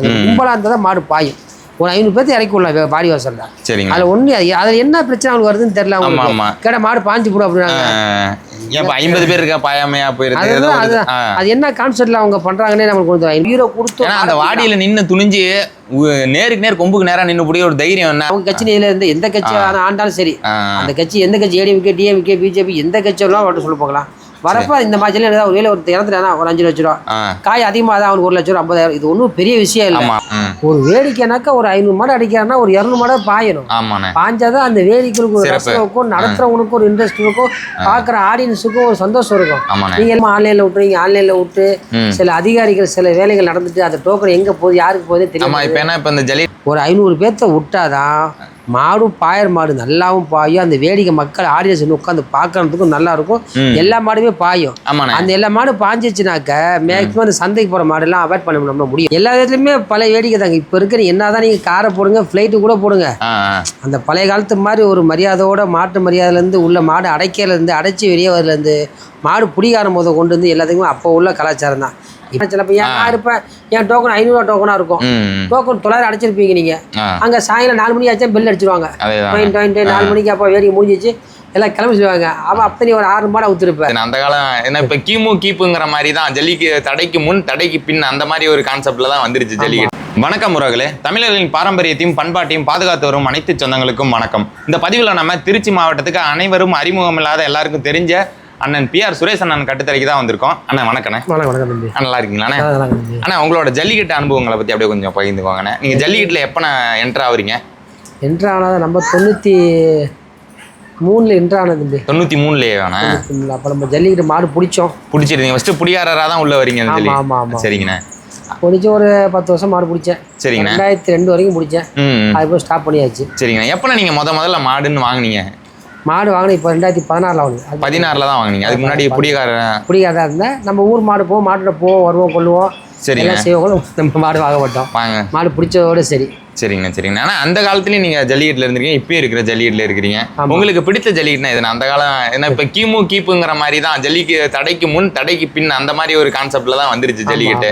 அது கும்பலாக இருந்தால் தான் மாடு பாயும். ஒரு ஐநூறு பேர்த்து இறக்கி விடலாம் பாடி வாசல்ல. சரிங்க. அதில் ஒன்று அதில் என்ன பிரச்சனை அவங்களுக்கு வருதுன்னு தெரியல ஆமா அவங்களுக்கு. ஆமா கேட்ட மாடு பாஞ்சு போடும் அப்படின்னாங்க. ஐம்பது பேர் இருக்கா பாயாமையா போயிருது ஏதோ அதுதான். அது என்ன கான்செப்ட்ல அவங்க பண்றாங்கன்னே நமக்கு கொஞ்சம் ஹீரோ கொடுத்து அந்த வாடியில நின்னு துணிஞ்சு நேருக்கு நேர் கொம்புக்கு நேரா நின்னு புடிய ஒரு தைரியம் என்ன? அவங்க கட்சி இதுல இருந்து எந்த கட்சி ஆண்டாலும் சரி. அந்த கட்சி எந்த கட்சி ஏடிஎம்கே டிஎம்கே பிஜேபி எந்த கட்சியெல்லாம் அவர்கிட்ட சொல்ல போகலாம் வரப்ப இந்த மாதிரி ஏதாவது ஒரு வேலை ஒரு இறந்துட்டானா ஒரு அஞ்சு லட்ச ரூபா. காய் அதிகமாக தான் அவனுக்கு ஒரு லட்ச ரூபா ஐம்பதாயிரம் இது ஒன்றும் பெரிய விஷயம் இல்லை. ஒரு வேடிக்கைனாக்கா ஒரு ஐநூறு மாடு அடிக்கிறான்னா ஒரு இரநூறு மாடு ஆமாண்ணே. பாஞ்சாதான் அந்த வேடிக்கைக்கு ஒரு சிறப்பு. ரசனுக்கும் நடத்துறவனுக்கும் ஒரு இன்ட்ரெஸ்ட் இருக்கும் பார்க்குற ஆடியன்ஸுக்கும் ஒரு சந்தோஷம் இருக்கும். ஆமாண்ணே. நீங்க எல்லாம் ஆன்லைன்ல விட்டுறீங்க ஆன்லைன்ல விட்டு. சில அதிகாரிகள் சில வேலைகள் நடந்துட்டு அந்த டோக்கன் எங்க போகுது யாருக்கு போகுதே தெரியும் இப்ப என்ன இப்ப இந்த ஜலி ஒரு ஐநூறு பேர்த்த விட்டாதான் மாடும் பாயர் மாடு நல்லாவும் பாயும். அந்த வேடிக்கை மக்கள் ஆடியன்ஸ் உட்காந்து பார்க்கறதுக்கும் நல்லா இருக்கும். எல்லா மாடுமே பாயும். அந்த எல்லா மாடு பாஞ்சிச்சுனாக்க மேக்ஸிமம் அந்த சந்தைக்கு போகிற மாடெல்லாம் அவாய்ட் பண்ண நம்ம முடியும். எல்லா இடத்துலையுமே பழைய வேடிக்கை தாங்க. இப்போ இருக்கிற என்னதான் நீங்கள் காரை போடுங்க ஃப்ளைட்டு கூட போடுங்க. அந்த பழைய காலத்து மாதிரி ஒரு மரியாதையோட மாட்டு மரியாதைலேருந்து உள்ள மாடு அடைக்கையிலேருந்து அடைச்சி வெளியே வரலேருந்து மாடு பிடிக்கார போதை கொண்டு வந்து எல்லாத்துக்குமே அப்போ உள்ள கலாச்சாரம் தான். சிலப்போ ஏன் நான் இருப்பேன் என் டோக்கன் ஐநூறுவா டோக்கனாக இருக்கும். டோக்கன் தொள்ளாயிரம் அடைச்சிருப்பீங்க நீங்கள் அங்கே சாயங்காலம் நாலு மணி ஆச்சா பெல் அடிச்சிருவாங்க. நாலு மணிக்கு அப்போ வேடிக்கை முடிஞ்சிச்சு. எல்லாம் கிளம்பி சொல்லுவாங்க. அவன் அப்போ ஒரு ஆறு மாடை ஊற்றிருப்பேன் சரி, அந்த காலம் என்ன இப்ப கிமு கீப்புங்கிற மாதிரி தான் ஜல்லிக்கு தடைக்கு முன் தடைக்கு பின் அந்த மாதிரி ஒரு கான்செப்ட்ல தான் வந்துருச்சு ஜல்லிக்கட்டு வணக்கம் உறவுகளே. தமிழர்களின் பாரம்பரியத்தையும் பண்பாட்டையும் பாதுகாத்து வரும் அனைத்து சொந்தங்களுக்கும் வணக்கம். இந்த பதிவில் நம்ம திருச்சி மாவட்டத்துக்கு அனைவரும் அறிமுகம் இல்லாத எல்லாருக்கும் தெரிஞ்ச அண்ணன் பி ஆர் சுரேஷ் அண்ணன் கட்டுத்தரைக்கு தான் வந்திருக்கோம். அண்ணன் வணக்கண்ணே. வணக்கம் வணக்கம் தம்பி. அண்ணா, நல்லா இருக்கீங்களாண்ணே அண்ணா? உங்களோட ஜல்லிக்கட்டு அனுபவங்களை பத்தி அப்படியே கொஞ்சம் பகிர்ந்துக்கோங்கண்ணே நீங்க ஜல்லிக்கட்டுல எப்ப என்ட்ரு ஆகுறீங்க என்ட்ரு ஆனது நம்ம தொண்ணூற்றி மூணில் என்ட்ரு ஆனது தம்பி. தொண்ணூத்தி மூணுலயே வேணா. அப்போ நம்ம ஜல்லிக்கட்டு மாடு பிடிச்சோம். பிடிச்சிருந்தீங்க ஃபர்ஸ்ட் புடியாரரா தான் உள்ள வரீங்க அந்த ஆமா, ஜல்லி. ஆமா, ஆமா. சரிங்கண்ணே. பிடிச்சி ஒரு பத்து வருஷம் மாடு பிடிச்சேன். சரிங்கண்ணே. ரெண்டாயிரத்தி ரெண்டு வரைக்கும் பிடிச்சேன். அதுக்கப்புறம் ஸ்டாப் பண்ணியாச்சு. சரிங்கண்ணா. எப்பண்ணா நீங்க முத முதல்ல மாடுன்னு வாங்குனீங்க? மாடு வாங்கினேன் இப்போ ரெண்டாயிரத்தி பதினாறில் வாங்குது அது பதினாறுல தான் வாங்குனீங்க. அதுக்கு முன்னாடி புடிகார பிடிக்காதா இருந்தேன் நம்ம ஊர் மாடு போவோம் மாட்டோட போவோம் வருவோம் சரிங்க. எல்லாம் செய்வோம் நம்ம மாடு வாங்க மாட்டோம். வாங்க. மாடு பிடிச்சதோட சரி. சரிங்கண்ணா சரிங்கண்ணா ஆனா அந்த காலத்துலயும் நீங்க ஜல்லிக்கட்டுல இருந்திருக்கீங்க இப்பயும் இருக்கிற ஜல்லிக்கட்டுல இருக்கிறீங்க. உங்களுக்கு பிடித்த ஜல்லிக்கட்டுனா எதுனா? அந்த காலம் என்ன இப்ப கிமு கீப்புங்கிற மாதிரி தான் ஜல்லிக்கு தடைக்கு முன் தடைக்கு பின் அந்த மாதிரி ஒரு கான்செப்ட்ல தான் வந்துருச்சு ஜல்லிக்கட்டு.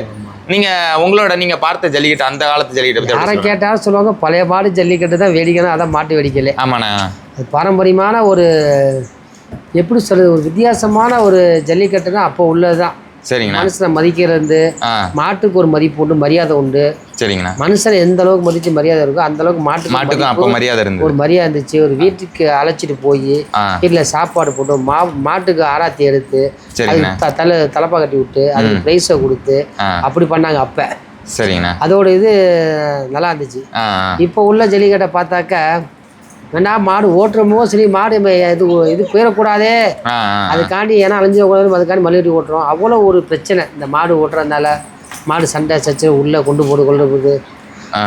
நீங்க உங்களோட நீங்க பார்த்த ஜல்லிக்கட்டு அந்த காலத்து ஜல்லிக்கட்டு பத்தி யாரை சொல்லுங்க? கேட்டாலும் சொல்லுவாங்க பழைய மாடு ஜல்லிக்கட்டு தான் வேடிக்கைனா அதான் மாட்டு வேடிக்கையிலே ஆமாண்ணா. அது பாரம்பரியமான ஒரு எப்படி சொல்றது ஒரு வித்தியாசமான ஒரு ஜல்லிக்கட்டு தான் அப்போ உள்ளது தான் சரிங்கண்ணா. மனுஷனை மதிக்கிறது மாட்டுக்கு ஒரு மதிப்பு உண்டு மரியாதை உண்டு. சரிங்கண்ணா. மனுஷனை எந்த அளவுக்கு மதிச்சு மரியாதை இருக்கோ அந்த அளவுக்கு மாட்டுக்கு மாட்டுக்கும் அப்ப மரியாதை இருந்தது. ஒரு மரியாதை இருந்துச்சு. ஒரு வீட்டுக்கு அழைச்சிட்டு போய் வீட்டில் சாப்பாடு போட்டு மா மாட்டுக்கு ஆராத்தி எடுத்து தலை தலைப்பா கட்டி விட்டு அதுக்கு ப்ரைஸை கொடுத்து அப்படி பண்ணாங்க அப்போ. சரிங்கண்ணா. அதோட இது நல்லா இருந்துச்சு. இப்போ உள்ள ஜல்லிக்கட்டை பார்த்தாக்க வேணா மாடு ஓட்டுறமோ சரி மாடு இது இது போயிடக்கூடாதே. அதுக்காண்டி ஏன்னா அழிஞ்சு கூடாது அதுக்காண்டி மல்லிகட்டி ஓட்டுறோம் அவ்வளோ ஒரு பிரச்சனை இந்த மாடு ஓட்டுறதுனால மாடு சண்டை சச்சு உள்ளே கொண்டு போட்டு கொண்டு போகுது.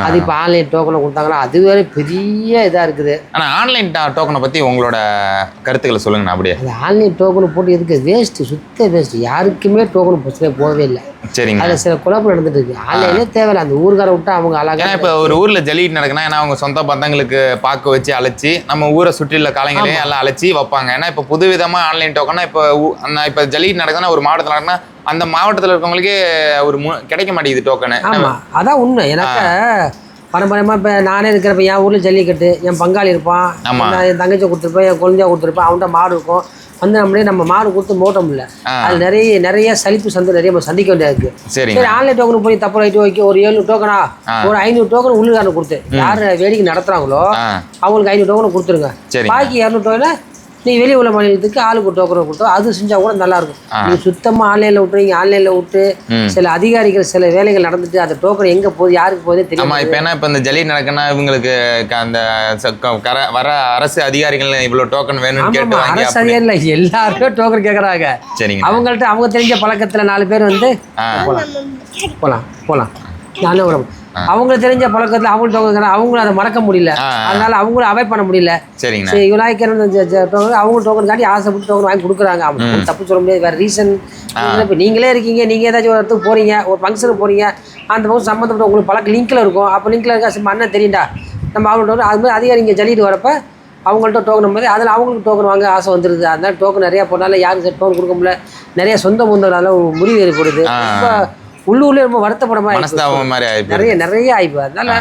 அது இப்போ ஆன்லைன் டோக்கனை கொடுத்தாங்கன்னா அது வேற பெரிய இதாக இருக்குது. ஆனா ஆன்லைன் டோக்கனை பத்தி உங்களோட கருத்துக்களை சொல்லுங்கண்ணா அப்படியே. அது ஆன்லைன் டோக்கனை போட்டு எதுக்கு? வேஸ்ட்டு சுத்த வேஸ்ட்டு யாருக்குமே டோக்கன் பிரச்சனை போகவே இல்லை. சரிங்க அதில் சில குழப்பம் நடந்துட்டு இருக்கு. ஆன்லைனே தேவையில்லை. அந்த ஊர்கார விட்டா அவங்க ஏன்னா அழகா இப்போ ஒரு ஊர்ல ஜல்லிக்கட்டு நடக்குன்னா ஏன்னா அவங்க சொந்த பந்தங்களுக்கு பார்க்க வச்சு அழைச்சி நம்ம ஊரை சுற்றியுள்ள காலைங்களையும் எல்லாம் அழைச்சி வைப்பாங்க. ஏன்னா இப்போ புது விதமா ஆன்லைன் டோக்கனா இப்போ இப்போ ஜல்லிக்கட்டு நடக்குதுன்னா ஒரு மாவட்டத்தில் நடக்குன்னா அந்த மாவட்டத்தில் இருக்கவங்களுக்கே ஒரு கிடைக்க மாட்டேங்குது டோக்கனு ஆமாம் அதான் உண்மை. எனக்கு பரம்பரியமாக இப்போ நானே இருக்கிறப்ப என் ஊரில் ஜல்லிக்கட்டு என் பங்காளி இருப்பான். நான் என் தங்கச்சி கொடுத்துருப்பேன் என் குழந்தைய கொடுத்துருப்பேன் அவன்கிட்ட மாடு இருக்கும். வந்து நம்மளே நம்ம மாடு கொடுத்து மோட்ட முடியல. அது நிறைய நிறைய சலிப்பு சந்து நிறைய நம்ம சந்திக்க வேண்டியது இருக்கு. சரி ஆன்லைன் டோக்கன் போய் தப்பு ரைட்டு வைக்க ஒரு ஏழு டோக்கனா. ஒரு ஐநூறு டோக்கன் உள்ளுக்காரன் கொடுத்து. யார் வேடிக்கை நடத்துறாங்களோ அவங்களுக்கு ஐநூறு டோக்கன் கொடுத்துருங்க. பாக்கி இரநூறு டோக்கனை நீ வெளியே உள்ள மாநிலத்துக்கு ஆளுக்கு ஒரு டோக்கனை கொடுத்தோம் அது செஞ்சா கூட நல்லா இருக்கும் ஆ. நீங்க சுத்தமா ஆன்லைன்ல விட்டுறீங்க ஆன்லைன்ல விட்டு சில அதிகாரிகள் சில வேலைகள் நடந்துட்டு அந்த டோக்கன் எங்க போகுது யாருக்கு போகுதே தெரியும் இப்போ என்ன இப்போ இந்த ஜல்லிக்கட்டு நடக்குன்னா இவங்களுக்கு அந்த வர அரசு அதிகாரிகள் இவ்வளவு டோக்கன் வேணும்னு கேட்டு ஆமாம் அரசு அதிகாரிகள் இல்ல எல்லாருமே டோக்கன் கேக்குறாங்க. சரிங்க. அவங்கள்ட்ட அவங்க தெரிஞ்ச பழக்கத்துல நாலு பேர் வந்து ஆ. போலாம். போலாம். போலாம். நானே வரும் அவங்களுக்கு தெரிஞ்ச பழக்கத்துல அவங்களும் டோக்கன் அவங்களும் அதை மறக்க முடியல. அதனால அவங்களும் அவாய்ட் பண்ண முடியல. சரி விநாயகர் டோக்கன் அவங்க டோக்கன் காட்டி ஆசைப்பட்டு டோக்கன் வாங்கி கொடுக்குறாங்க. அவங்க தப்பு சொல்ல முடியாது. வேற ரீசன் இப்போ நீங்களே இருக்கீங்க. நீங்க ஏதாச்சும் ஒரு இடத்துக்கு போறீங்க. ஒரு ஃபங்க்ஷனுக்கு போறீங்க. அந்த பக்கம் சம்மந்தப்பட்ட உங்களுக்கு பழக்க லிங்க்ல இருக்கும். அப்போ லிங்க்ல இருக்கா? சும்மா அண்ணன் தெரியும்டா. நம்ம அவங்கள்ட்ட அது மாதிரி அதிகாரி இங்கே ஜல்லிட்டு வரப்ப அவங்கள்ட்ட டோக்கன் மாதிரி அதில் அவங்களுக்கு டோக்கன் வாங்க ஆசை வந்துருது. அதனால டோக்கன் நிறையா போனால யாருக்கு டோக்கன் கொடுக்க முடியல. நிறைய சொந்த பந்தங்களால முறிவு ஏற்படுது. ரொம்ப உள்ளூர்ல ரொம்ப வருத்தப்படமா. மனஸ்தாபம் மாதிரி நிறைய நிறைய ஆயிப்போம் அதனால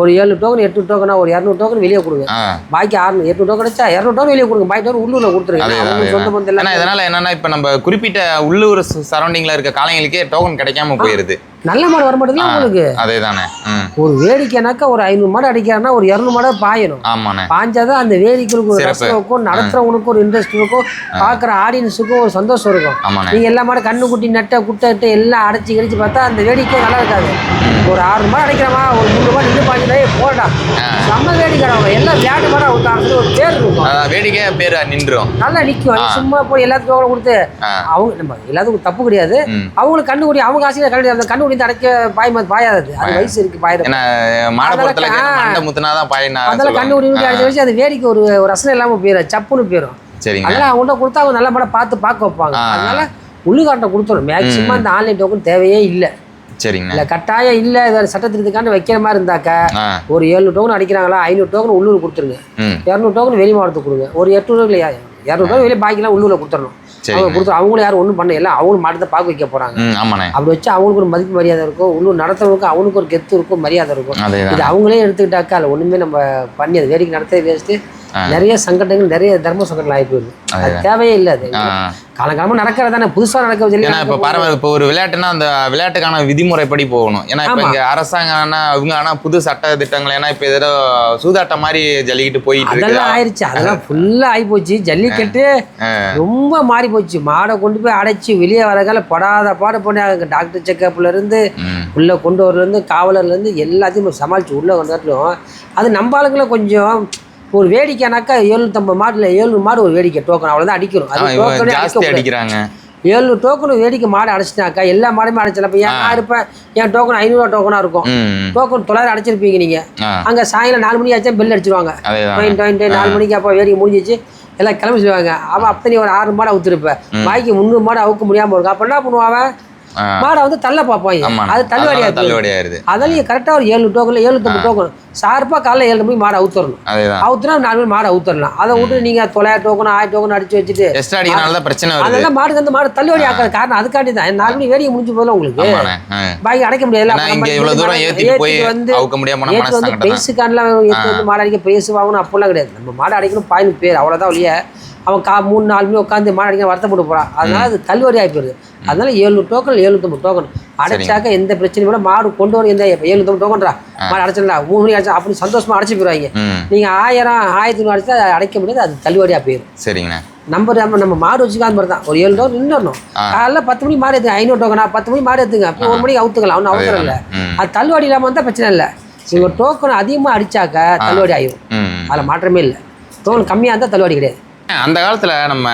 ஒரு ஏழு டோக்கன் எட்டு டோக்கனா ஒரு இரநூறு டோக்கன் வெளியே கொடுங்க. பாக்கி ஆறு எட்டு டோக்கன் வச்சா இரநூறு டோக்கன் வெளியே கொடுங்க. பாக்கி டோக்கன் உள்ளூர்ல கொடுத்துருங்க. சொந்த. பந்தம் இதனால என்னன்னா இப்ப நம்ம குறிப்பிட்ட உள்ளூர் சரௌண்டிங்ல இருக்க காலைங்களுக்கே டோக்கன் கிடைக்காம போயிருது. நல்ல மாடு வர மாட்டேங்குது உங்களுக்கு? அதே தானே ஒரு வேடிக்கைனாக்கா ஒரு ஐநூறு மாடு அடிக்கிறான்னா ஒரு இரநூறு மாடு பாயணும். ஆமாண்ணே. பாஞ்சாதான் அந்த வேடிக்கைகளுக்கு ஒரு இருக்கும் நடத்துறவங்களுக்கும் ஒரு இன்ட்ரெஸ்ட் இருக்கும் பார்க்குற ஆடியன்ஸுக்கும் ஒரு சந்தோஷம் இருக்கும். ஆமாண்ணே. நீங்க எல்லா மாடும் கண்ணு குட்டி நட்டை குட்டை எல்லாம் அடைச்சி கிடிச்சு பார்த்தா அந்த வேடிக்கை நல்லா இருக்காது. ஒரு ஆறு மாடு அடைக்கிறமா ஒரு மூணு மாடு நின்று பாஞ்சு போடா. செம்ம வேடிக்கை அவங்க எல்லாம் விளையாட்டு மாடு அவங்க ஒரு பேர் இருக்கும். அதான் வேடிக்கையா பேர் நின்றுரும். நல்லா நிற்கும் சும்மா போய் எல்லாத்துக்கும் கொடுத்து. அவங்க நம்ம எல்லாத்துக்கும் தப்பு கிடையாது. அவங்களுக்கு கண்ணு குடி அவங்க ஆசையில் கண்ணு அந்த கண்ணு குடி அடைக்க பாய் மாதிரி பாயாது அது வயசு இருக்கு பாயிரம் ஏன்னா மாடை பொறுத்தல அதெல்லாம் மண்டை முத்துனாதான் பாயினா அதெல்லாம் கண்ணு குடி அடிச்சு வச்சு அது வேடிக்கை ஒரு ரசனை இல்லாமல் போயிடும் சப்புன்னு போயிடும் சரிங்க. அதனால அவங்கள்ட்ட கொடுத்தா அவங்க நல்ல படம் பார்த்து பார்க்க வைப்பாங்க. அதனால உள்ளுக்காட்டை கொடுத்துரும். மேக்சிமம் அந்த ஆன்லைன் டோக்கன் தேவையே இல்லை. சரிங்கண்ணே இல்லை கட்டாயம் இல்லை. வேறு சட்டத்திட்டத்துக்காண்டு வைக்கிற மாதிரி இருந்தாக்கா ஒரு ஏழு டோக்கன் அடிக்கிறாங்களா ஐநூறு டோக்கன் உள்ளூர் கொடுத்துருங்க. இரநூறு டோக்கன் வெளி மாவட்டத்துக்கு கொடுங்க. ஒரு எட்நூறு இல்லையா? இரநூறு டோக்கன் வெளியே பாக்கிலாம் உள்ளூரில் கொடுத்துடணும். அவங்க கொடுத்து அவங்களும் யாரும் ஒன்றும் பண்ண இல்லை அவங்களும் மாட்டத்தை பார்க்க வைக்க போகிறாங்க ஆமாண்ணே. அப்படி வச்சு அவங்களுக்கு ஒரு மதிப்பு மரியாதை இருக்கும். உள்ளூர் நடத்துறவங்களுக்கு அவனுக்கு ஒரு கெத்து இருக்கும் மரியாதை இருக்கும். இது அவங்களே எடுத்துக்கிட்டாக்கா அதில் ஒன்றுமே நம்ம பண்ணி அது வேடிக்கை நடத்தவே வேஸ்ட்டு நிறைய சங்கடங்கள் நிறைய தர்ம சங்கடங்கள் ஆகி போயிடுது. அது தேவையே இல்லை அது. ஆ காலங்காலமாக நடக்கிறது தானே புதுசாக நடக்க சொல்லி ஏன்னா இப்ப பாரம்பரிய இப்போ ஒரு விளையாட்டுனா அந்த விளையாட்டுக்கான விதிமுறைப்படி போகணும். ஏன்னா இப்ப. இங்க அரசாங்கம் ஆனா அவங்க ஆனா புது சட்ட திட்டங்கள் ஏன்னா இப்ப ஏதோ சூதாட்டம் மாதிரி ஜல்லிக்கிட்டு போயிட்டு அதெல்லாம் ஆயிடுச்சு அதெல்லாம் ஃபுல்லாக ஆகி போச்சு. ஜல்லிக்கட்டு ரொம்ப மாறி போச்சு. மாடை கொண்டு போய் அடைச்சி வெளியே வரகால படாத பாடு பண்ணி டாக்டர் செக்கப்ல இருந்து. உள்ளே கொண்டு வரலேருந்து காவலர்ல இருந்து எல்லாத்தையும் சமாளிச்சு உள்ளே கொண்டு வரட்டும். அது நம்ம ஆளுங்களை கொஞ்சம் ஒரு வேடிக்கைனாக்கா எழுநூத்தம்பது மாடுல ஏழ்நூறு மாடு ஒரு வேடிக்கை டோக்கன் அவ்வளோதான் அடிக்கிறோம். அது டோக்கனே அடிக்கிறாங்க. ஏழ்நூறு டோக்கன் வேடிக்கை மாடு அடைச்சினாக்கா எல்லா மாடுமே அடைச்சல இப்போ ஏன் நான் இருப்பேன் என் டோக்கன் ஐநூறுவா டோக்கனாக இருக்கும். டோக்கன் தொள்ளாயிரம் அடைச்சிருப்பீங்க நீங்கள் அங்கே சாயங்காலம் நாலு மணி ஆச்சா பெல் அடிச்சிருவாங்க. அதேதான். டொயின் டொயின் டொயின் நாலு மணிக்கு அப்போ வேடிக்கை முடிஞ்சிச்சு. எல்லாம் கிளம்பி சொல்லுவாங்க. அவன் நீ ஒரு ஆறு மாடு அவுத்துருப்பேன். பாக்கி முந்நூறு மாடு அவுக்க முடியாமல் இருக்கும் அப்போ என்ன பண்ணுவான். மாடை வந்து தள்ள பார்ப்பாங்க ஆமா அது தள்ளுவாடி தள்ளுபடி ஆயிருது நீங்கள் கரெக்டாக ஒரு ஏழு டோக்கன் ஏழுநூத்தம்பது டோக்கன் ஷார்ப்பாக காலைல ஏழு மணிக்கு மாடு அவுத்துறணும். அதேதான். அவுத்துனா நாலு மணி மாடு அவுத்துறலாம். அதை விட்டு நீங்கள் தொள்ளாயிரம் டோக்கன் ஆயிரம் டோக்கன் அடிச்சு வச்சுட்டு எக்ஸ்ட்ரா அடிக்கிறனால தான் பிரச்சனை அதெல்லாம் மாடு வந்து மாடு தள்ளுபடி ஆக்காத காரணம் அதுக்காண்டி தான். நாலு மணி வேடிக்கை முடிஞ்சு போதில் உங்களுக்கு. பாக்கி அடைக்க முடியாது. போய் அவுக்க முடியாம மனசு வந்து வந்து மாடு அடிக்க பிரைஸ் வாங்கணும் அப்போல்லாம் கிடையாது. நம்ம மாடு அடிக்கணும் பாயிண்ட் பேர் அவ்வளோதான் ஒழிய அவன் கா மூணு நாலு மணி உட்காந்து மாடு அடிக்க வருத்தப்பட்டு போகிறான் அதனால அது தள்ளுவடி ஆகி போயிருது. அதனால ஏழ்நூறு டோக்கன் எழுநூத்தம்பது டோக்கன் அடைச்சாக்க எந்த பிரச்சனையும் கூட மாடு கொண்டு வர எந்த எழுநூத்தம்பது டோக்கன்ரா மாடு அடைச்சிடலாம். மூணு மணி அடிச்சா அப்படி சந்தோஷமா அடைச்சு போயிடுவாங்க. நீங்கள் ஆயிரம் ஆயிரத்தி நூறு அடிச்சா அடைக்க முடியாது. அது தள்ளுவடியாக போயிடும் சரிங்கண்ணே. நம்ம நம்ம நம்ம மாடு வச்சுக்காத மாதிரி தான். ஒரு ஏழு டோக்கன் நின்றுடணும் காலைல பத்து மணி மாடு எடுத்துங்க ஐநூறு டோக்கனா பத்து மணி மாடு எடுத்துங்க. அப்போ ஒரு மணிக்கு அவுத்துக்கலாம். ஒன்றும் அவசரம் இல்லை. அது தள்ளுவடி இல்லாமல் வந்தால் பிரச்சனை இல்லை. இவங்க டோக்கன் அதிகமாக அடிச்சாக்க தள்ளுவடி ஆயிடும் அதில் மாற்றமே இல்லை. டோக்கன் கம்மியாக இருந்தால் தள்ளுவடி கிடையாது. அந்த காலத்துல நம்ம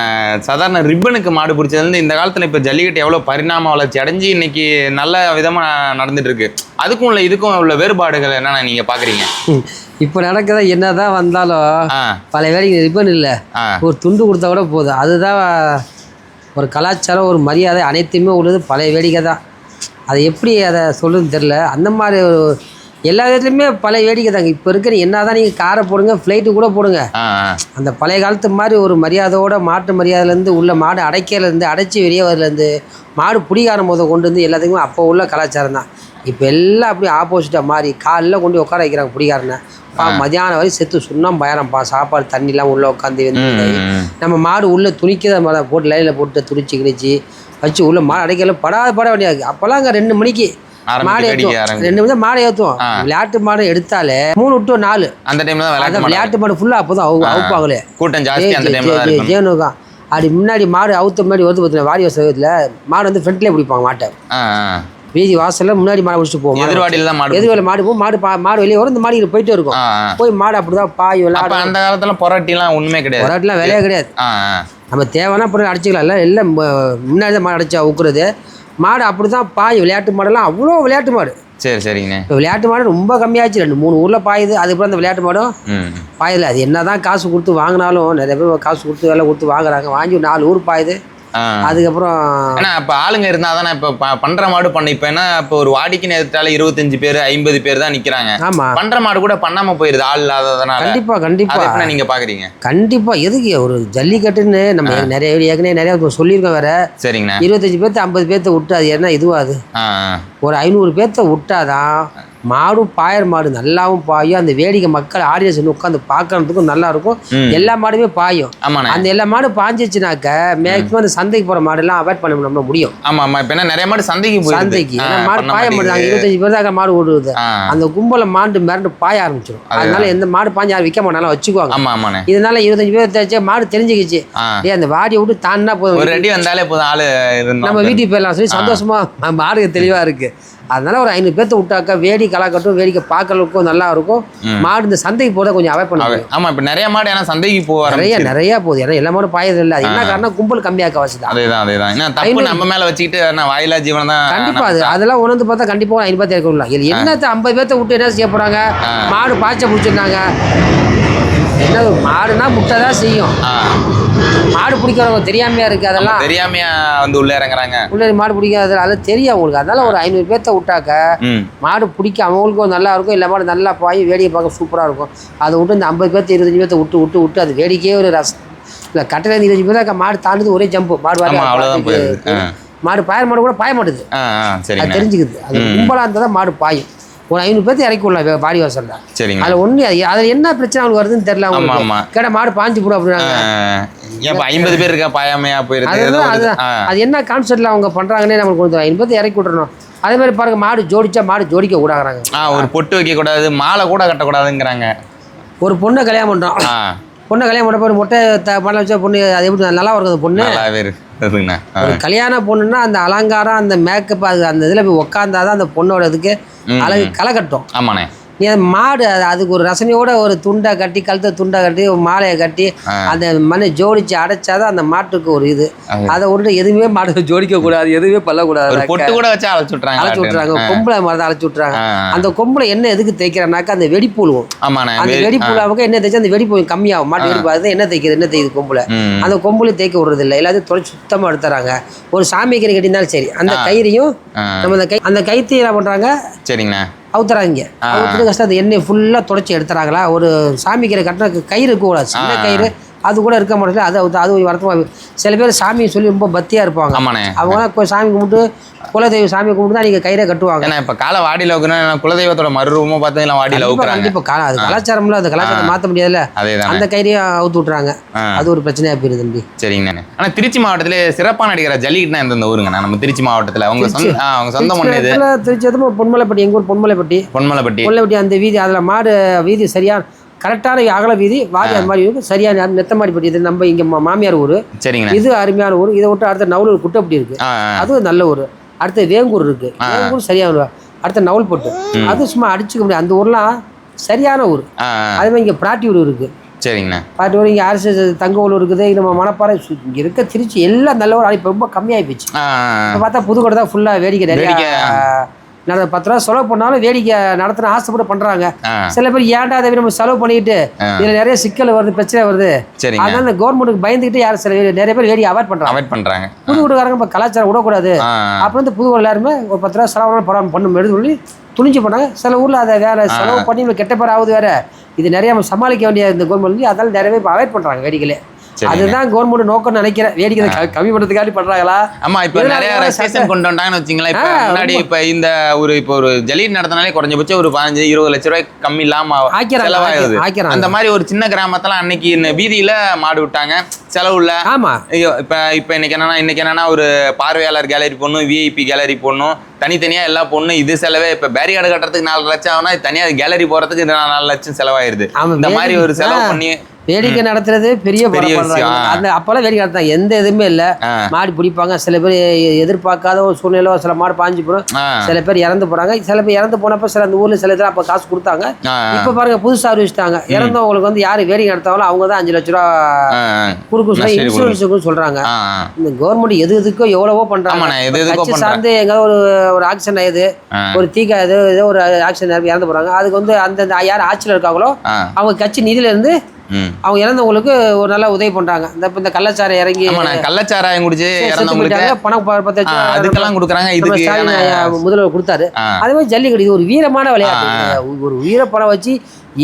சாதாரண ரிப்பனுக்கு மாடு பிடிச்சதுலேருந்து இந்த காலத்துல இப்ப ஜல்லிக்கட்டு எவ்வளவு பரிணாம வளர்ச்சி அடைஞ்சு இன்னைக்கு நல்ல விதமா நடந்துட்டு இருக்கு. அதுக்கும் உள்ள இதுக்கும் உள்ள வேறுபாடுகள் என்னென்ன நீங்க பாக்குறீங்க? இப்போ நடக்கிறத என்னதான் வந்தாலும் பல வேலைக்கு ரிப்பன் இல்லை. ஒரு துண்டு கொடுத்தா கூட போதும். அதுதான் ஒரு கலாச்சாரம் ஒரு மரியாதை அனைத்துமே உள்ளது பழைய வேடிக்கை தான் அது எப்படி அதை சொல்லுன்னு தெரில அந்த மாதிரி ஒரு எல்லா விதத்துலையுமே பழைய வேடிக்கை தாங்க. இப்போ இருக்கிற என்ன தான் நீங்கள் காரை போடுங்க ஃப்ளைட்டு கூட போடுங்க. அந்த பழைய காலத்து மாதிரி ஒரு மரியாதையோட மாட்டு மரியாதைலேருந்து உள்ள மாடு அடைக்கிறதுலேருந்து அடைச்சி வெளியே மாடு பிடிக்காரம் போதை கொண்டு வந்து எல்லாத்துக்குமே அப்போ உள்ள கலாச்சாரம் தான். இப்போ எல்லாம் அப்படியே ஆப்போசிட்டாக மாறி காலைல கொண்டு உட்கார வைக்கிறாங்க பிடிக்காரனை பா மதியானம் வரை செத்து சுண்ணம் பயணம்ப்பா சாப்பாடு தண்ணிலாம் உள்ளே உட்காந்து வந்து. நம்ம மாடு உள்ளே துணிக்கத மேலே போட்டு லைனில் போட்டு துணிச்சு கிணிச்சு வச்சு உள்ள மாடு அடைக்கல படாத பட வேண்டியாது அப்போல்லாம் அங்கே ரெண்டு மணிக்கு மாடு ஏற்றுவோம். ரெண்டு மணி மாடு ஏற்றுவோம் விளையாட்டு மாடு எடுத்தாலே மூணு டு நாலு. அந்த டைம்ல தான் விளையாட்டு மாடு ஃபுல்லாக அப்போ தான் அவுப்பாங்களே. கூட்டம் ஜாஸ்தி அந்த டைம்ல தான் இருக்கும் ஜேனுக்கா அப்படி முன்னாடி மாடு அவுத்த முன்னாடி வருது பார்த்தீங்கன்னா வாரி வசதியில் மாடு வந்து ஃப்ரண்ட்லேயே பிடிப்பாங்க மாட்டை. வீதி வாசல்ல முன்னாடி மாடு பிடிச்சிட்டு போவோம் எதிர்வாடியில தான் மாடு எதிர்வேல மாடு போகும் மாடு மாடு வெளியே வரும் இந்த மாடு போயிட்டே இருக்கும். போய் மாடு அப்படிதான் பாய் விளையாடும். அந்த காலத்துல பொராட்டிலாம் ஒண்ணுமே கிடையாது. விளையாட்டுலாம் வேலையே கிடையாது. நம்ம தேவைன்னா அப்புறம் அடிச்சுக்கலாம். இல்லை இல்லை ம- முன்னாடி தான் மாடு அடிச்சா ஊக்குறது மாடு அப்படி தான் பாய் விளையாட்டு மாடெல்லாம் அவ்வளோ விளையாட்டு மாடு. சரி சரிங்கண்ணே. இப்போ விளையாட்டு மாடு ரொம்ப கம்மியாச்சு ரெண்டு மூணு ஊரில் பாயுது. அதுக்கப்புறம் அந்த விளையாட்டு மாடும் பாயுதில்ல அது என்ன தான் காசு கொடுத்து வாங்கினாலும் நிறைய பேர் காசு கொடுத்து விலை கொடுத்து வாங்குறாங்க. வாங்கி நாலு ஊர் பாயுது. அதுக்கப்புறம் ஏன்னா இப்ப ஆளுங்க இருந்தா தானே இப்ப பண்ற மாடு பண்ண இப்ப என்ன இப்ப ஒரு வாடிக்கைன்னு எடுத்தாலே இருபத்தஞ்சு பேர் ஐம்பது பேர் தான் நிக்கிறாங்க. ஆமா. பண்ற மாடு கூட பண்ணாம போயிருது ஆள் இல்லாததுனால. கண்டிப்பா அதை கண்டிப்பா எப்படி நீங்க பாக்குறீங்க? கண்டிப்பா. எதுக்கு ஒரு ஜல்லிக்கட்டுன்னு நம்ம நிறைய ஏற்கனவே நிறைய சொல்லியிருக்கோம் வேற. சரிங்கண்ணா. இருபத்தஞ்சு பேர்த்து ஐம்பது பேர்த்த விட்டு அது என்ன இதுவா அது. ஆ ஆ. ஒரு ஐநூறு பேர்த்த விட்டாதான் மாடும் பாயர் மாடு நல்லாவும் பாயும். அந்த வேடிக்கை மக்கள் ஆடியன்ஸ் உட்காந்து பார்க்கறதுக்கும் நல்லா இருக்கும். எல்லா மாடுமே பாயும். அந்த எல்லா மாடு பாஞ்சிச்சுனாக்க மேக்ஸிமம் அந்த சந்தைக்கு போற மாடெல்லாம் அவாய்ட் பண்ண நம்ம முடியும். ஆமா ஆமா இப்ப நிறைய மாடு சந்தைக்கு போயிருது. சந்தைக்கு. மாடு பாய மாட்டாங்க மாட்டேங்குது. இருபத்தஞ்சு பேர் தான் மாடு ஓடுது. ஆ. அந்த கும்பலை மாண்டு மிரண்டு பாய ஆரம்பிச்சிடும் அதனால எந்த மாடு பாஞ்சு யாரும் விற்க மாட்டாலும் வச்சுக்குவாங்க. இதனால இருபத்தஞ்சு பேர் தேய்ச்சா மாடு தெரிஞ்சுக்கிச்சு. ஏ அந்த வாடியை விட்டு தான்னா போதும். வந்தாலே போதும் ஆளு நம்ம வீட்டுக்கு போயிடலாம். சொல்லி சந்தோஷமா மாடு தெளிவா இருக்கு. அதனால ஒரு ஐநூறு பேர்த்த விட்டாக்கா வேடி கலாக்கட்டும் வேடிக்கை பார்க்கறதுக்கும் நல்லா இருக்கும் மாடு இந்த சந்தைக்கு போகிறத கொஞ்சம் அவாய்ட் பண்ண அவ- ஆமா இப்ப நிறைய மாடு ஏன்னா சந்தைக்கு போக நிறைய நிறைய போகுது. ஏன்னா எல்லா மாடும் பாயது இல்லை. அது என்ன காரணம் கும்பல் கம்மியாக்க வசதி தான் அதேதான் அதேதான். ஏன்னா தப்பு நம்ம மேல வச்சுக்கிட்டு வாயிலா ஜீவனம் தான் கண்டிப்பா அது. அதெல்லாம் உணர்ந்து பார்த்தா கண்டிப்பா ஐநூறு பேர்த்த இருக்கலாம் இது என்னத்த ஐம்பது பேர்த்த விட்டு என்ன செய்ய போறாங்க? மாடு பாய்ச்ச பிடிச்சிருந்தாங்க என்ன மாடுனா முட்டை தான் செய்யும். மாடு பிடிக்கிறவங்க தெரியாமையா இருக்கு அதெல்லாம். தெரியாமையா வந்து உள்ள இறங்குறாங்க. உள்ள மாடு பிடிக்காது அதெல்லாம் தெரியும் அவங்களுக்கு. அதனால ஒரு ஐநூறு பேர்த்த விட்டாக்க மாடு பிடிக்க அவங்களுக்கும் நல்லா இருக்கும். இல்லை மாடு நல்லா பாய் வேடிக்கை பார்க்க சூப்பராக இருக்கும். அதை விட்டு இந்த ஐம்பது பேர்த்து இருபத்தஞ்சு பேர்த்த விட்டு விட்டு விட்டு அது வேடிக்கையே ஒரு ரசம். இல்லை கட்டில இருந்து இருபது பேர் மாடு தாண்டுது ஒரே ஜம்பு மாடு வாரி. மாடு பாய மாடு கூட பாய மாட்டுது. அது தெரிஞ்சுக்குது. அது கும்பலாக இருந்தால் தான் மாடு பாயும். ஒரு ஐநூறு பேர்த்து இறக்கி விடலாம் பாடி வாசலில் சரிங்க. அதில் ஒன்று அதில் என்ன பிரச்சனை அவங்களுக்கு வருதுன்னு தெரியல ஆமா கேட்டால் மாடு பாஞ்சு போடும் அப்படின்னாங்க. ஐம்பது பேர் இருக்கா பாயாமையா போயிருது அதுதான் ஒரு அது என்ன கான்செப்ட்ல அவங்க பண்றாங்கன்னே நம்மளுக்கு கொஞ்சம் ஐநூறு பேர்த்து இறக்கி விட்டுறணும். அதே மாதிரி பாருங்க மாடு ஜோடிச்சா மாடு ஜோடிக்க கூடாதுறாங்க ஆ ஒரு பொட்டு வைக்க கூடாது மாலை கூட கட்டக்கூடாதுங்கிறாங்க. ஒரு பொண்ணை கல்யாணம் பண்ணுறோம் பொண்ணை கல்யாணம் பண்ண போய் மொட்டை பண்ண வச்ச பொண்ணு அது எப்படி நல்லா இருக்கும் அந்த பொண்ணு? கல்யாண பொண்ணுன்னா அந்த அலங்காரம் அந்த மேக்கப் அது அந்த இதில் போய் உக்காந்தாதான் அந்த பொண்ணோட இதுக்கு அழகு களை கட்டும். ஆமாண்ணே. நீ அந்த மாடு அது அதுக்கு ஒரு ரசனையோட ஒரு துண்டை கட்டி கழுத்தை துண்டை கட்டி ஒரு மாலையை கட்டி. அந்த மண்ணை ஜோடிச்சு அடைச்சாதான் அந்த மாட்டுக்கு ஒரு இது. அது. அதை விட்டு எதுவுமே மாடு ஜோடிக்க கூடாது எதுவுமே பண்ணக்கூடாது. பொட்டு கூட வச்சு அழைச்சு விட்றாங்க அழைச்சி விட்றாங்க கொம்பளை மாதிரி அழைச்சி விட்றாங்க. அந்த கொம்பளை என்ன எதுக்கு தேய்க்கிறனாக்கா அந்த வெடிப்புழுவும். அந்த வே- வெடிப்புலாவுக்கு என்ன தேய்ச்சா அந்த வெடிப்பு கம்மியாகும். மாட்டு வெடிப்பு அதுதான் என்ன தேய்க்குது என்ன தேய்க்குது கொம்புல ம். அந்த கொம்புலையும் தேய்க்க விடுறது இல்லை எல்லாத்தையும் தொலைச்சி சுத்தமாக எடுத்துறாங்க. ஒரு சாமி கறி கட்டினாலும் சரி அந்த கயிறையும் நம்ம அந்த கை அந்த கைத்தையும் என்ன பண்ணுறாங்க சரிங்கண்ணா. அவுத்துறாங்க. அவுத்துட்டு கஷ்டம் அந்த எண்ணெய் ஃபுல்லாக தொடச்சி எடுத்துறாங்களா? ஒரு சாமி கயிறு கட்டின கயிறு இருக்கக்கூடாது சின்ன கயிறு. அது கூட இருக்க மாட்டேங்குது. அது அது வருத்தமாக சில பேர் சாமியை சொல்லி ரொம்ப பக்தியாக இருப்பாங்க. அவங்களாம் சாமி கும்பிட்டு குலதெய்வ சாமி கும்பிட்டு தான் நீங்கள் கயிறை கட்டுவாங்க. ஏன்னா இப்ப காலை வாடியில வைக்கணும் குலதெய்வத்தோட மறுரூபமா பார்த்து எல்லாம் வாடியில கண்டிப்பா வைக்கிறாங்க கண்டிப்பா. கா- அது கலாச்சாரம்ல அந்த கலாச்சாரத்தை மாற்ற முடியாதுல்ல. அந்த கயிறையும் அவுத்து விட்றாங்க ஆ. அது ஒரு பிரச்சனையா போயிருது தம்பி. சரிங்கண்ணே. ஆனா திருச்சி மாவட்டத்திலே சிறப்பா நடிக்கிற ஜல்லிக்கட்டுனா எந்தெந்த ஊருங்கண்ணா? நம்ம திருச்சி மாவட்டத்துல. அவங்க சொந்த அவங்க சொந்த மண் இது திருச்சி பொன்மலைப்பட்டி எங்கள் ஊர் பொன்மலைப்பட்டி. பொன்மலைப்பட்டி. பொன்மலைப்பட்டி அந்த வீதி அதில் மாடு வீதி சரியா கரெக்டான அகல வீதி வாதி அது மாதிரி இருக்கும் சரியான நெத்தமாடிப்பட்டி இது நம்ம இங்கே மாமியார் ஊர். சரிங்கண்ணே. இது அருமையான ஊர். இதை விட்டு அடுத்த நவலூர் குட்டப்பட்டி இருக்கு. அதுவும் நல்ல ஊர். அடுத்து வேங்கூர் இருக்கு. வேங்கூர் சரியான அடுத்து நவல்பட்டு அது சும்மா அடிச்சுக்க முடியாது. அந்த ஊர்லாம் சரியான ஊர். அதே மாதிரி இங்கே பிராட்டியூர் இருக்கு. சரிங்கண்ணா. பிராட்டியூர் இங்கே அரசு தங்கவூர் இருக்குது. நம்ம மணப்பாறை இங்க இருக்க திருச்சி எல்லாம் நல்ல ஊர். இப்போ ரொம்ப கம்மியாகி போச்சு. பார்த்தா புதுக்கோட்டை தான் ஃபுல்லாக வேடிக்கை நிறைய நட பத்து ரூபா செலவு பண்ணாலும் வேடிக்கை நடத்தின ஆசைப்பட்டு பண்ணுறாங்க ஆ. சில பேர் ஏன்டா அதை நம்ம செலவு பண்ணிட்டு. இதில் நிறைய சிக்கல் வருது பிரச்சனை வருது. அதனால இந்த கவர்மெண்ட்டுக்கு பயந்துக்கிட்டு யாரும் சில நிறைய பேர் வேடிக்கை அவாய்ட் பண்ணுறாங்க அவாய்ட் பண்றாங்க. புது வீட்டுக்காரங்க இப்போ கலாச்சாரம் விடக்கூடாது. அப்புறம் வந்து புது எல்லாருமே ஒரு பத்து ரூபா செலவு படம் பண்ணும் எடுத்து சொல்லி துணிஞ்சு பண்ணாங்க சில ஊரில் அதை வேற செலவு பண்ணி கெட்ட பேர் ஆகுது வேற. இது நிறைய நம்ம சமாளிக்க வேண்டிய இந்த கவர்மெண்ட் அதனால நிறைய பேர் அவாய்ட் பண்ணுறாங்க வேடிக்கையிலே. அதுதான் கவர்மெண்ட் நோக்கம்னு நினைக்கிறேன். வேடிக்கை கம்மி பண்ணுறதுக்காண்டி பண்ணுறாங்களா ஆமா இப்ப நிறைய ரெஸ்ட்ரிக்ஷன் கொண்டு வந்தாங்கன்னு வச்சுங்களேன். இப்ப முன்னாடி இப்ப இந்த ஒரு இப்ப ஒரு ஜல்லிக்கட்டு நடத்தினாலே குறைஞ்சபட்சம் ஒரு பதினஞ்சு இருபது லட்ச ரூபாய் கம்மி இல்லாம ஆக்கிறாங்க. அந்த மாதிரி ஒரு சின்ன கிராமத்துல அன்னைக்கு இந்த வீதியில மாடு விட்டாங்க. செலவு இல்ல ஆமா. ஐயோ இப்ப இப்ப இன்னைக்கு என்னன்னா இன்னைக்கு என்னன்னா ஒரு பார்வையாளர் கேலரி போடணும் விஐபி கேலரி போடணும். தனித்தனியா எல்லா பொண்ணும் இது செலவே இப்ப பேரிகார்டு கட்டுறதுக்கு நாலு லட்சம் ஆகுனா தனியா கேலரி போறதுக்கு நாலு லட்சம் செலவாயிருது. இந்த மாதிரி ஒரு செலவு. பண்ணி வேடிக்கை நடத்துறது பெரிய பெரிய. அந்த அப்பெல்லாம் வேடிக்கை நடத்தாங்க எந்த இதுவுமே இல்லை. மாடு பிடிப்பாங்க. சில பேர் எதிர்பார்க்காத ஒரு சூழ்நிலை சில மாடு பாஞ்சு போடும். ஆ, சில பேர் இறந்து போறாங்க. சில பேர் இறந்து போனப்ப சில அந்த ஊர்ல சில இதில் அப்போ காசு கொடுத்தாங்க. இப்போ பாருங்க புதுசா அறிவிச்சிட்டாங்க. இறந்தவங்களுக்கு வந்து யாரு வேடிக்கை நடத்தாங்களோ அவங்க தான் அஞ்சு லட்ச ரூபா கொடுக்க சொல்லி நஷ்ட ஈடு இன்சூரன்ஸுக்கு சொல்றாங்க. இந்த கவர்மெண்ட் எது எதுக்கோ எவ்வளவோ பண்றாங்க. கட்சி. சார்ந்து எங்க ஒரு ஒரு ஆக்ஷன் ஆகுது. ஒரு தீக்கா ஏதோ ஏதோ ஒரு ஆக்ஷன் இறந்து போறாங்க. அதுக்கு வந்து அந்த யார் ஆட்சியில் இருக்காங்களோ. அவங்க கட்சி நிதியில இருந்து அவங்க இறந்தவங்களுக்கு ஒரு நல்ல உதவி பண்றாங்க. இந்த இந்த கள்ளச்சாரம் இறங்கி கள்ளச்சாராயம் குடிச்சு இறந்தவங்களுக்கு பணம் பத்து அதுக்கெல்லாம் கொடுக்குறாங்க. இதுக்கு ஐயா முதல்வர் கொடுத்தாரு. அதே மாதிரி ஜல்லிக்கட்டு இது ஒரு வீரமான விளையாட்டு. ஒரு வீரப்பணம் வச்சு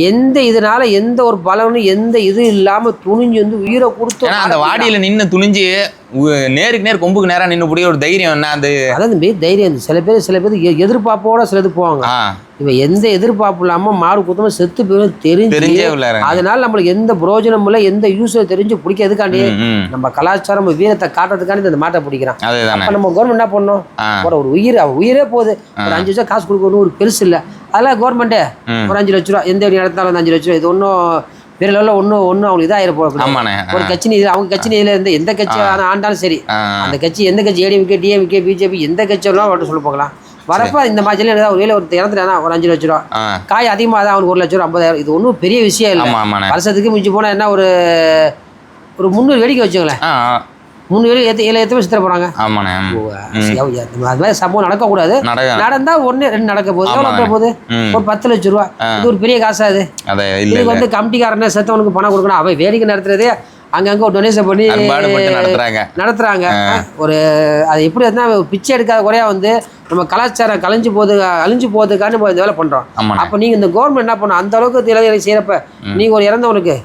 எந்த இதனால எந்த ஒரு பலனும் எந்த இது இல்லாம துணிஞ்சு வந்து உயிரை கொடுத்து அந்த வாடியில நின்னு துணிஞ்சு நேருக்கு நேர் கொம்புக்கு நேரா நின்னு புடிய ஒரு தைரியம் என்ன? அது அதாவது மே தைரியம். சில பேர் சில பேர் எதிர்பார்ப்போட சிலது போவாங்க. இவன் எந்த எதிர்பார்ப்பு இல்லாம மாடு குத்தமா செத்து போயிடும் தெரிஞ்சு. அதனால நம்மளுக்கு எந்த பிரயோஜனமும் இல்லை எந்த யூஸும் தெரிஞ்சு பிடிக்கிறதுக்காண்டி. நம்ம கலாச்சாரம் வீரத்தை காட்டுறதுக்காண்டி இந்த மாட்டை பிடிக்கிறான். அப்ப நம்ம கவர்மெண்ட் என்ன போட ஒரு உயிர் உயிரே போகுது. ஒரு அஞ்சு லட்சம் காசு கொடுக்கணும் ஒரு பெருசு இல்லை. அதெல்லாம் கவர்மெண்ட்டே. ஒரு அஞ்சு லட்ச ரூபா எந்த அந்த அஞ்சு லட்ச ரூபா இது ஒன்றும் பெரிய லெவலில் ஒன்றும் ஒன்றும் அவங்களுக்கு போகக்கூடாது ஆமாண்ணே. ஒரு கட்சி நீ அவங்க கட்சி நீதியில் இருந்து எந்த கட்சி ஆண்டாலும் சரி. அந்த கட்சி எந்த கட்சி? ஏடிஎம்கே டிஎம்கே பிஜேபி எந்த கட்சி வேணாலும் அவர்கிட்ட சொல்ல போகலாம். வரப்ப இந்த மாதிரி ஏதாவது ஒரு வேலை ஒரு இறந்துட்டானா ஒரு அஞ்சு லட்ச ரூபா. காய் அதிகமாக தான் அவனுக்கு ஒரு லட்ச ரூபா ஐம்பதாயிரம் இது ஒன்றும் பெரிய விஷயம் இல்லை. வருஷத்துக்கு மிஞ்சி போனால் என்ன ஒரு ஒரு முந்நூறு வேடிக்கை வச்சுங்களேன் முந்நூறு வேடிக்கை ஏற்ற ஏழு எத்தனை சித்திர போகிறாங்க ஆமாண்ணே. அது மாதிரி சம்பவம் நடக்கக்கூடாது. நடக்க நடந்தா ஒண்ணு ரெண்டு நடக்க போகுது. எவ்வளோ. நடக்க போகுது. ஒரு பத்து லட்ச ரூபா. இது ஒரு பெரிய காசா அது? இதுக்கு வந்து கமிட்டிக்காரனே செத்தவனுக்கு பணம் கொடுக்கணும். அவன் வேடிக்கை நடத்துறதே அங்கங்க ஒரு டொனேஷன் பண்ணி நடத்துறாங்க. நடத்துறாங்க. ஒரு அது எப்படி இருந்தா பிச்சை எடுக்காத குறையா வந்து நம்ம கலாச்சாரம் கலைஞ்சு போகுது அழிஞ்சு போகிறதுக்கான நம்ம இந்த வேலை பண்றோம் அப்போ நீங்க இந்த கவர்மெண்ட் என்ன பண்ணும் அந்த அளவுக்கு இளைஞர்கள் செய்யறப்ப நீங்க ஒரு இறந்தவனுக்கு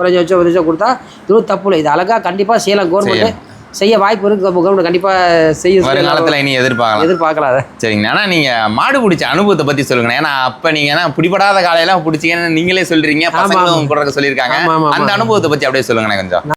ஒரு அஞ்சு லட்சம் ஒரு லட்சம் கொடுத்தா இது தப்பு இல்லை. இது அழகா கண்டிப்பா செய்யலாம் கவர்மெண்ட் செய்ய வாய்ப்பு இருக்கு. கவர்மெண்ட் கண்டிப்பா செய்ய வருங்காலத்துல இனி எதிர்பார்க்கலாம். எதிர்பார்க்கலாம் அதை. சரிங்கண்ணா. ஆனா நீங்க மாடு பிடிச்ச அனுபவத்தை பத்தி சொல்லுங்க ஏன்னா அப்ப நீங்க என்ன பிடிபடாத காலையெல்லாம் பிடிச்சீங்கன்னு நீங்களே சொல்றீங்க. பசங்களும் சொல்லியிருக்காங்க. அந்த அனுபவத்தை பத்தி அப்படியே சொல்லுங்கண்ணே கொஞ்சம்.